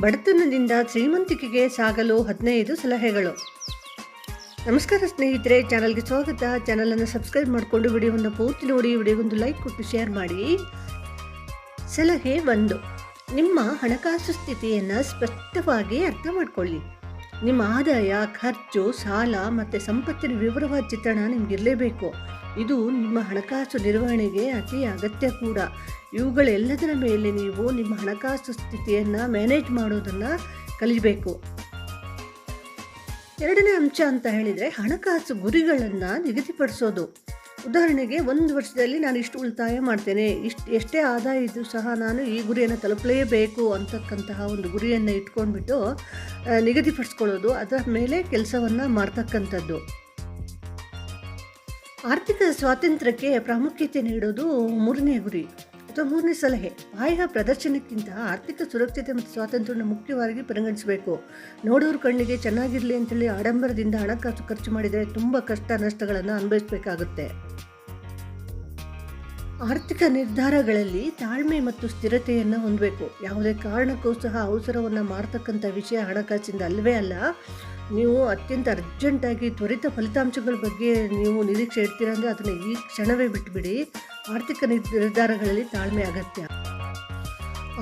ಬಡತನದಿಂದ ಶ್ರೀಮಂತಿಕೆಗೆ ಸಾಗಲು ಹದಿನೈದು ಸಲಹೆಗಳು. ನಮಸ್ಕಾರ ಸ್ನೇಹಿತರೆ, ಚಾನಲ್ಗೆ ಸ್ವಾಗತ. ಚಾನಲನ್ನು ಸಬ್ಸ್ಕ್ರೈಬ್ ಮಾಡಿಕೊಂಡು ವಿಡಿಯೋವನ್ನು ಪೂರ್ತಿ ನೋಡಿ, ವಿಡಿಯೋಗೊಂದು ಲೈಕ್ ಕೊಟ್ಟು ಶೇರ್ ಮಾಡಿ. ಸಲಹೆ ಒಂದು. ನಿಮ್ಮ ಹಣಕಾಸು ಸ್ಥಿತಿಯನ್ನು ಸ್ಪಷ್ಟವಾಗಿ ಅರ್ಥ ಮಾಡಿಕೊಳ್ಳಿ. ನಿಮ್ಮ ಆದಾಯ, ಖರ್ಚು, ಸಾಲ ಮತ್ತು ಸಂಪತ್ತಿನ ವಿವರವಾದ ಚಿತ್ರಣ ನಿಮಗಿರಲೇಬೇಕು ಇದು ನಿಮ್ಮ ಹಣಕಾಸು ನಿರ್ವಹಣೆಗೆ ಅತಿ ಅಗತ್ಯ ಕೂಡ. ಇವುಗಳೆಲ್ಲದರ ಮೇಲೆ ನೀವು ನಿಮ್ಮ ಹಣಕಾಸು ಸ್ಥಿತಿಯನ್ನು ಮ್ಯಾನೇಜ್ ಮಾಡೋದನ್ನು ಕಲಿಬೇಕು. ಎರಡನೇ ಅಂಶ ಅಂತ ಹೇಳಿದರೆ ಹಣಕಾಸು ಗುರಿಗಳನ್ನು ನಿಗದಿಪಡಿಸೋದು. ಉದಾಹರಣೆಗೆ ಒಂದು ವರ್ಷದಲ್ಲಿ ನಾನು ಇಷ್ಟು ಉಳಿತಾಯ ಮಾಡ್ತೇನೆ, ಇಷ್ಟು, ಎಷ್ಟೇ ಆದಾಯ ಇದ್ದರೂ ಸಹ ನಾನು ಈ ಗುರಿಯನ್ನು ತಲುಪಲೇಬೇಕು ಅಂತಕ್ಕಂತಹ ಒಂದು ಗುರಿಯನ್ನು ಇಟ್ಕೊಂಡ್ಬಿಟ್ಟು ನಿಗದಿಪಡಿಸ್ಕೊಳ್ಳೋದು, ಅದರ ಮೇಲೆ ಕೆಲಸವನ್ನು ಮಾಡ್ತಕ್ಕಂಥದ್ದು. ಆರ್ಥಿಕ ಸ್ವಾತಂತ್ರ್ಯಕ್ಕೆ ಪ್ರಾಮುಖ್ಯತೆ ನೀಡೋದು ಮೂರನೇ ಗುರಿ ಅಥವಾ ಮೂರನೇ ಸಲಹೆ. ಬಾಹ್ಯ ಪ್ರದರ್ಶನಕ್ಕಿಂತ ಆರ್ಥಿಕ ಸುರಕ್ಷತೆ ಮತ್ತು ಸ್ವಾತಂತ್ರ್ಯವನ್ನು ಮುಖ್ಯವಾಗಿ ಪರಿಗಣಿಸಬೇಕು. ನೋಡೋರ ಕಣ್ಣಿಗೆ ಚೆನ್ನಾಗಿರಲಿ ಅಂತೇಳಿ ಆಡಂಬರದಿಂದ ಹಣಕಾಸು ಖರ್ಚು ಮಾಡಿದರೆ ತುಂಬ ಕಷ್ಟ ನಷ್ಟಗಳನ್ನು ಅನುಭವಿಸಬೇಕಾಗುತ್ತೆ. ಆರ್ಥಿಕ ನಿರ್ಧಾರಗಳಲ್ಲಿ ತಾಳ್ಮೆ ಮತ್ತು ಸ್ಥಿರತೆಯನ್ನು ಹೊಂದಬೇಕು. ಯಾವುದೇ ಕಾರಣಕ್ಕೂ ಸಹ ಅವಸರವನ್ನು ಮಾಡ್ತಕ್ಕಂಥ ವಿಷಯ ಹಣಕಾಸಿಂದ ಅಲ್ಲವೇ ಅಲ್ಲ. ನೀವು ಅತ್ಯಂತ ಅರ್ಜೆಂಟಾಗಿ ತ್ವರಿತ ಫಲಿತಾಂಶಗಳ ಬಗ್ಗೆ ನೀವು ನಿರೀಕ್ಷೆ ಇಡ್ತೀರ ಅಂದರೆ ಅದನ್ನು ಈ ಕ್ಷಣವೇ ಬಿಟ್ಟುಬಿಡಿ ಆರ್ಥಿಕ ನಿರ್ಧಾರಗಳಲ್ಲಿ ತಾಳ್ಮೆ ಅಗತ್ಯ.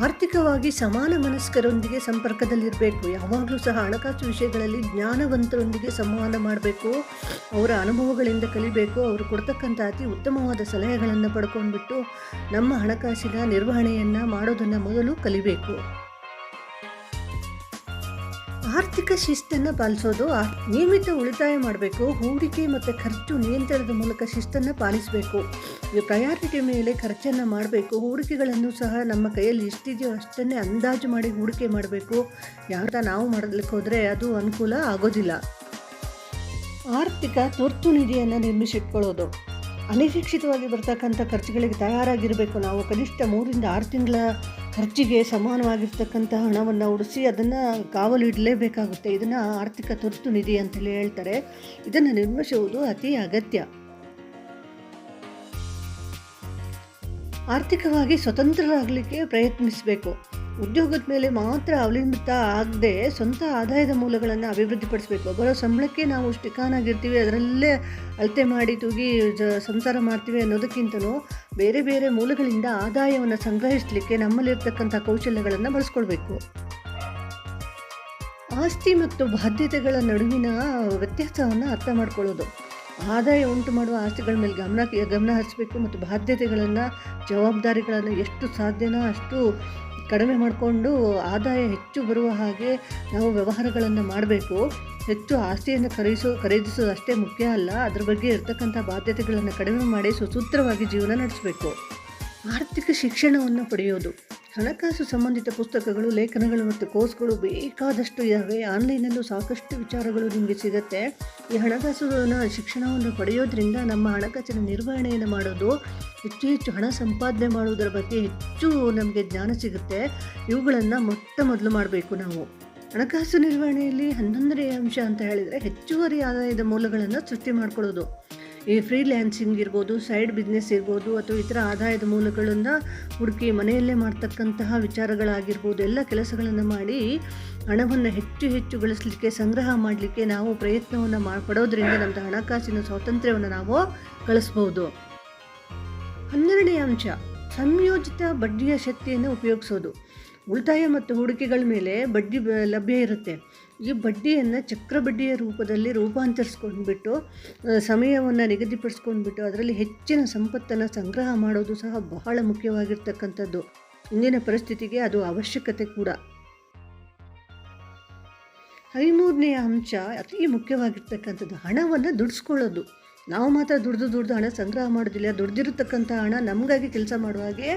ಆರ್ಥಿಕವಾಗಿ ಸಮಾನ ಮನಸ್ಕರೊಂದಿಗೆ ಸಂಪರ್ಕದಲ್ಲಿರಬೇಕು. ಯಾವಾಗಲೂ ಸಹ ಹಣಕಾಸು ವಿಷಯಗಳಲ್ಲಿ ಜ್ಞಾನವಂತರೊಂದಿಗೆ ಸಂವಹನ ಮಾಡಬೇಕು. ಅವರ ಅನುಭವಗಳಿಂದ ಕಲಿಬೇಕು. ಅವರು ಕೊಡ್ತಕ್ಕಂಥ ಅತಿ ಉತ್ತಮವಾದ ಸಲಹೆಗಳನ್ನು ಪಡ್ಕೊಂಡ್ಬಿಟ್ಟು ನಮ್ಮ ಹಣಕಾಸಿನ ನಿರ್ವಹಣೆಯನ್ನು ಮಾಡೋದನ್ನು ಮೊದಲು ಕಲಿಬೇಕು. ಆರ್ಥಿಕ ಶಿಸ್ತನ್ನು ಪಾಲಿಸೋದು ನಿಯಮಿತ ಉಳಿತಾಯ ಮಾಡಬೇಕು, ಹೂಡಿಕೆ ಮತ್ತು ಖರ್ಚು ನಿಯಂತ್ರಣದ ಮೂಲಕ ಶಿಸ್ತನ್ನು ಪಾಲಿಸಬೇಕು. ಈ ಪ್ರಯಾರಿಟಿ ಮೇಲೆ ಖರ್ಚನ್ನು ಮಾಡಬೇಕು, ಹೂಡಿಕೆಗಳನ್ನು ಸಹ ನಮ್ಮ ಕೈಯಲ್ಲಿ ಎಷ್ಟಿದೆಯೋ ಅಷ್ಟನ್ನೇ ಅಂದಾಜು ಮಾಡಿ ಹೂಡಿಕೆ ಮಾಡಬೇಕು. ಯಾವ್ದ ನಾವು ಮಾಡಲಿಕ್ಕೆ ಹೋದರೆ ಅದು ಅನುಕೂಲ ಆಗೋದಿಲ್ಲ. ಆರ್ಥಿಕ ತುರ್ತು ನಿಧಿಯನ್ನು ನಿರ್ಮಿಸಿಟ್ಕೊಳ್ಳೋದು. ಅನಿರೀಕ್ಷಿತವಾಗಿ ಬರ್ತಕ್ಕಂಥ ಖರ್ಚುಗಳಿಗೆ ತಯಾರಾಗಿರಬೇಕು ನಾವು ಕನಿಷ್ಠ ಮೂರಿಂದ ಆರು ತಿಂಗಳ ಖರ್ಚಿಗೆ ಸಮಾನವಾಗಿರ್ತಕ್ಕಂಥ ಹಣವನ್ನು ಉಳಿಸಿ ಅದನ್ನು ಕಾವಲು ಇಡಲೇಬೇಕಾಗುತ್ತೆ. ಇದನ್ನು ಆರ್ಥಿಕ ತುರ್ತು ನಿಧಿ ಅಂತೇಳಿ ಹೇಳ್ತಾರೆ. ಇದನ್ನು ನಿರ್ಮಿಸುವುದು ಅತಿ ಅಗತ್ಯ. ಆರ್ಥಿಕವಾಗಿ ಸ್ವತಂತ್ರರಾಗಲಿಕ್ಕೆ ಪ್ರಯತ್ನಿಸಬೇಕು. ಉದ್ಯೋಗದ ಮೇಲೆ ಮಾತ್ರ ಅವಲಂಬಿತ ಆಗದೆ ಸ್ವಂತ ಆದಾಯದ ಮೂಲಗಳನ್ನು ಅಭಿವೃದ್ಧಿಪಡಿಸಬೇಕು. ಬರೋ ಸಂಬಳಕ್ಕೆ ನಾವು ಸ್ಟಿಕಾನಾಗಿರ್ತೀವಿ ಅದರಲ್ಲೇ ಅಳತೆ ಮಾಡಿ ತೂಗಿ ಸಂಸಾರ ಮಾಡ್ತೀವಿ ಅನ್ನೋದಕ್ಕಿಂತಲೂ ಬೇರೆ ಬೇರೆ ಮೂಲಗಳಿಂದ ಆದಾಯವನ್ನು ಸಂಗ್ರಹಿಸಲಿಕ್ಕೆ ನಮ್ಮಲ್ಲಿರ್ತಕ್ಕಂಥ ಕೌಶಲ್ಯಗಳನ್ನು ಬಳಸ್ಕೊಳ್ಬೇಕು. ಆಸ್ತಿ ಮತ್ತು ಬಾಧ್ಯತೆಗಳ ನಡುವಿನ ವ್ಯತ್ಯಾಸವನ್ನು ಅರ್ಥ ಮಾಡ್ಕೊಳ್ಳೋದು. ಆದಾಯ ಉಂಟು ಮಾಡುವ ಆಸ್ತಿಗಳ ಮೇಲೆ ಗಮನ ಗಮನ ಹರಿಸಬೇಕು ಮತ್ತು ಬಾಧ್ಯತೆಗಳನ್ನು, ಜವಾಬ್ದಾರಿಗಳನ್ನು ಎಷ್ಟು ಸಾಧ್ಯನೋ ಅಷ್ಟು ಕಡಿಮೆ ಮಾಡಿಕೊಂಡು ಆದಾಯ ಹೆಚ್ಚು ಬರುವ ಹಾಗೆ ನಾವು ವ್ಯವಹಾರಗಳನ್ನು ಮಾಡಬೇಕು. ಹೆಚ್ಚು ಆಸ್ತಿಯನ್ನು ಖರೀದಿಸೋ ಖರೀದಿಸೋದು ಅಷ್ಟೇ ಮುಖ್ಯ ಅಲ್ಲ, ಅದ್ರ ಬಗ್ಗೆ ಇರತಕ್ಕಂಥ ಬಾಧ್ಯತೆಗಳನ್ನು ಕಡಿಮೆ ಮಾಡಿ ಸುಸೂತ್ರವಾಗಿ ಜೀವನ ನಡೆಸಬೇಕು. ಆರ್ಥಿಕ ಶಿಕ್ಷಣವನ್ನು ಪಡೆಯೋದು. ಹಣಕಾಸು ಸಂಬಂಧಿತ ಪುಸ್ತಕಗಳು, ಲೇಖನಗಳು ಮತ್ತು ಕೋರ್ಸ್ಗಳು ಬೇಕಾದಷ್ಟು ಇದ್ದಾವೆ. ಆನ್ಲೈನಲ್ಲೂ ಸಾಕಷ್ಟು ವಿಚಾರಗಳು ನಿಮಗೆ ಸಿಗುತ್ತೆ. ಈ ಹಣಕಾಸಿನ ಶಿಕ್ಷಣವನ್ನು ಪಡೆಯೋದ್ರಿಂದ ನಮ್ಮ ಹಣಕಾಸಿನ ನಿರ್ವಹಣೆಯನ್ನು ಮಾಡೋದು ಹೆಚ್ಚು ಹೆಚ್ಚು ಹಣ ಸಂಪಾದನೆ ಮಾಡುವುದರ ಬಗ್ಗೆ ಹೆಚ್ಚು ನಮಗೆ ಜ್ಞಾನ ಸಿಗುತ್ತೆ. ಇವುಗಳನ್ನು ಮೊಟ್ಟ ಮೊದಲು ಮಾಡಬೇಕು ನಾವು. ಹಣಕಾಸು ನಿರ್ವಹಣೆಯಲ್ಲಿ ಹನ್ನೊಂದನೇ ಅಂಶ ಅಂತ ಹೇಳಿದರೆ ಹೆಚ್ಚುವರಿ ಆದಾಯದ ಮೂಲಗಳನ್ನು ಸೃಷ್ಟಿ ಮಾಡ್ಕೊಳ್ಳೋದು. ಈ ಫ್ರೀಲ್ಯಾನ್ಸಿಂಗ್ ಇರ್ಬೋದು ಸೈಡ್ ಬಿಸ್ನೆಸ್ ಇರ್ಬೋದು ಅಥವಾ ಇತರ ಆದಾಯದ ಮೂಲಗಳನ್ನು ಹುಡುಕಿ ಮನೆಯಲ್ಲೇ ಮಾಡ್ತಕ್ಕಂತಹ ವಿಚಾರಗಳಾಗಿರ್ಬೋದು, ಎಲ್ಲ ಕೆಲಸಗಳನ್ನು ಮಾಡಿ ಹಣವನ್ನು ಹೆಚ್ಚು ಹೆಚ್ಚು ಗಳಿಸಲಿಕ್ಕೆ, ಸಂಗ್ರಹ ಮಾಡಲಿಕ್ಕೆ ನಾವು ಪ್ರಯತ್ನವನ್ನು ಮಾ ಪಡೋದ್ರಿಂದ ನಮ್ಮದು ಹಣಕಾಸಿನ ಸ್ವಾತಂತ್ರ್ಯವನ್ನು ನಾವು ಗಳಿಸ್ಬೋದು. ಹನ್ನೆರಡನೇ ಅಂಶ, ಸಂಯೋಜಿತ ಬಡ್ಡಿಯ ಶಕ್ತಿಯನ್ನು ಉಪಯೋಗಿಸೋದು. ಉಳಿತಾಯ ಮತ್ತು ಹೂಡಿಕೆಗಳ ಮೇಲೆ ಬಡ್ಡಿ ಲಭ್ಯ ಇರುತ್ತೆ. ಈ ಬಡ್ಡಿಯನ್ನು ಚಕ್ರ ಬಡ್ಡಿಯ ರೂಪದಲ್ಲಿ ರೂಪಾಂತರಿಸ್ಕೊಂಡ್ಬಿಟ್ಟು ಸಮಯವನ್ನು ನಿಗದಿಪಡಿಸ್ಕೊಂಡ್ಬಿಟ್ಟು ಅದರಲ್ಲಿ ಹೆಚ್ಚಿನ ಸಂಪತ್ತನ್ನು ಸಂಗ್ರಹ ಮಾಡೋದು ಸಹ ಬಹಳ ಮುಖ್ಯವಾಗಿರ್ತಕ್ಕಂಥದ್ದು. ಇಂದಿನ ಪರಿಸ್ಥಿತಿಗೆ ಅದು ಅವಶ್ಯಕತೆ ಕೂಡ. ಹದಿಮೂರನೆಯ ಅಂಶ ಅತಿ ಮುಖ್ಯವಾಗಿರ್ತಕ್ಕಂಥದ್ದು ಹಣವನ್ನು ದುಡಿಸ್ಕೊಳ್ಳೋದು. ನಾವು ಮಾತ್ರ ದುಡ್ದು ದುಡ್ದು ಹಣ ಸಂಗ್ರಹ ಮಾಡೋದಿಲ್ಲ, ದುಡ್ದಿರತಕ್ಕಂಥ ಹಣ ನಮಗಾಗಿ ಕೆಲಸ ಮಾಡುವ ಹಾಗೆ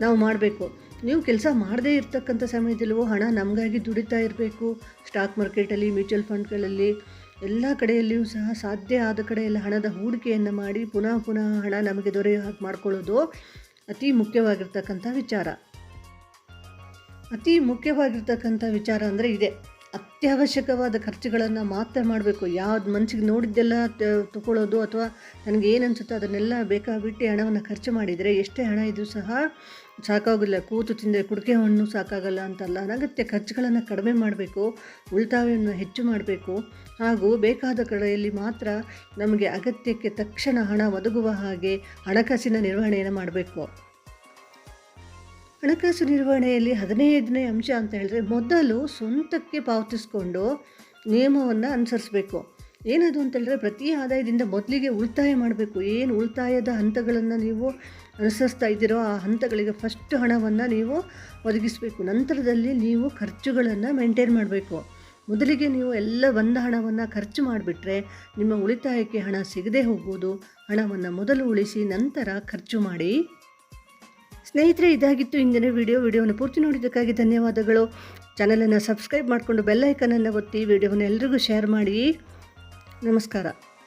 ನಾವು ಮಾಡಬೇಕು. ನೀವು ಕೆಲಸ ಮಾಡದೇ ಇರ್ತಕ್ಕಂಥ ಸಮಯದಲ್ಲೂ ಹಣ ನಮಗಾಗಿ ದುಡಿತಾ ಇರಬೇಕು. ಸ್ಟಾಕ್ ಮಾರ್ಕೆಟಲ್ಲಿ ಮ್ಯೂಚುವಲ್ ಫಂಡ್ಗಳಲ್ಲಿ ಎಲ್ಲ ಕಡೆಯಲ್ಲಿಯೂ ಸಹ ಸಾಧ್ಯ ಆದ ಕಡೆಯಲ್ಲಿ ಹಣದ ಹೂಡಿಕೆಯನ್ನು ಮಾಡಿ ಪುನಃ ಪುನಃ ಹಣ ನಮಗೆ ದೊರೆಯೋ ಹಾಗೆ ಮಾಡ್ಕೊಳ್ಳೋದು ಅತಿ ಮುಖ್ಯವಾಗಿರ್ತಕ್ಕಂಥ ವಿಚಾರ. ಅತಿ ಮುಖ್ಯವಾಗಿರ್ತಕ್ಕಂಥ ವಿಚಾರ ಅಂದರೆ ಇದೆ. ಅತ್ಯವಶ್ಯಕವಾದ ಖರ್ಚುಗಳನ್ನು ಮಾತ್ರ ಮಾಡಬೇಕು. ಯಾವ್ದು ಮನಸ್ಸಿಗೆ ನೋಡಿದ್ದೆಲ್ಲ ತಗೊಳ್ಳೋದು ಅಥವಾ ನನಗೆ ಏನು ಅನಿಸುತ್ತೋ ಅದನ್ನೆಲ್ಲ ಬೇಕಾಬಿಟ್ಟು ಹಣವನ್ನು ಖರ್ಚು ಮಾಡಿದರೆ ಎಷ್ಟೇ ಹಣ ಇದ್ದರೂ ಸಹ ಸಾಕಾಗೋಲ್ಲ ಕೂತು ತಿಂದರೆ ಕುಡಿಕೆ ಹಣ್ಣು ಸಾಕಾಗಲ್ಲ ಅಂತಲ್ಲ. ಅನಗತ್ಯ ಖರ್ಚುಗಳನ್ನು ಕಡಿಮೆ ಮಾಡಬೇಕು, ಉಳಿತಾಯವನ್ನು ಹೆಚ್ಚು ಮಾಡಬೇಕು. ಹಾಗೂ ಬೇಕಾದ ಕಡೆಯಲ್ಲಿ ಮಾತ್ರ ನಮಗೆ ಅಗತ್ಯಕ್ಕೆ ತಕ್ಷಣ ಹಣ ಒದಗುವ ಹಾಗೆ ಹಣಕಾಸಿನ ನಿರ್ವಹಣೆಯನ್ನು ಮಾಡಬೇಕು. ಹಣಕಾಸು ನಿರ್ವಹಣೆಯಲ್ಲಿ ಹದಿನೈದನೇ ಅಂಶ ಅಂತ ಹೇಳಿದ್ರೆ ಮೊದಲು ಸ್ವಂತಕ್ಕೆ ಪಾವತಿಸ್ಕೊಂಡು ನಿಯಮವನ್ನು ಅನುಸರಿಸಬೇಕು. ಏನದು ಅಂತ ಹೇಳಿದ್ರೆ ಪ್ರತಿ ಆದಾಯದಿಂದ ಮೊದಲಿಗೆ ಉಳಿತಾಯ ಮಾಡಬೇಕು. ಏನು ಉಳಿತಾಯದ ಹಂತಗಳನ್ನು ನೀವು ಅನುಸರಿಸ್ತಾ ಇದ್ದೀರೋ ಆ ಹಂತಗಳಿಗೆ ಫಸ್ಟ್ ಹಣವನ್ನು ನೀವು ಒದಗಿಸಬೇಕು. ನಂತರದಲ್ಲಿ ನೀವು ಖರ್ಚುಗಳನ್ನು ಮೇಂಟೈನ್ ಮಾಡಬೇಕು. ಮೊದಲಿಗೆ ನೀವು ಎಲ್ಲ ಬಂದ ಹಣವನ್ನು ಖರ್ಚು ಮಾಡಿಬಿಟ್ರೆ ನಿಮ್ಮ ಉಳಿತಾಯಕ್ಕೆ ಹಣ ಸಿಗದೆ ಹೋಗುವುದು ಹಣವನ್ನು ಮೊದಲು ಉಳಿಸಿ ನಂತರ ಖರ್ಚು ಮಾಡಿ ಸ್ನೇಹಿತರೆ, ಇದಾಗಿತ್ತು ಇಂದಿನ ವಿಡಿಯೋ. ವಿಡಿಯೋವನ್ನು ಪೂರ್ತಿ ನೋಡಿದ್ದಕ್ಕಾಗಿ ಧನ್ಯವಾದಗಳು. ಚಾನಲನ್ನು ಸಬ್ಸ್ಕ್ರೈಬ್ ಮಾಡಿಕೊಂಡು ಬೆಲ್ಲೈಕನನ್ನು ಒತ್ತಿ, ವಿಡಿಯೋವನ್ನು ಎಲ್ರಿಗೂ ಶೇರ್ ಮಾಡಿ. ನಮಸ್ಕಾರ.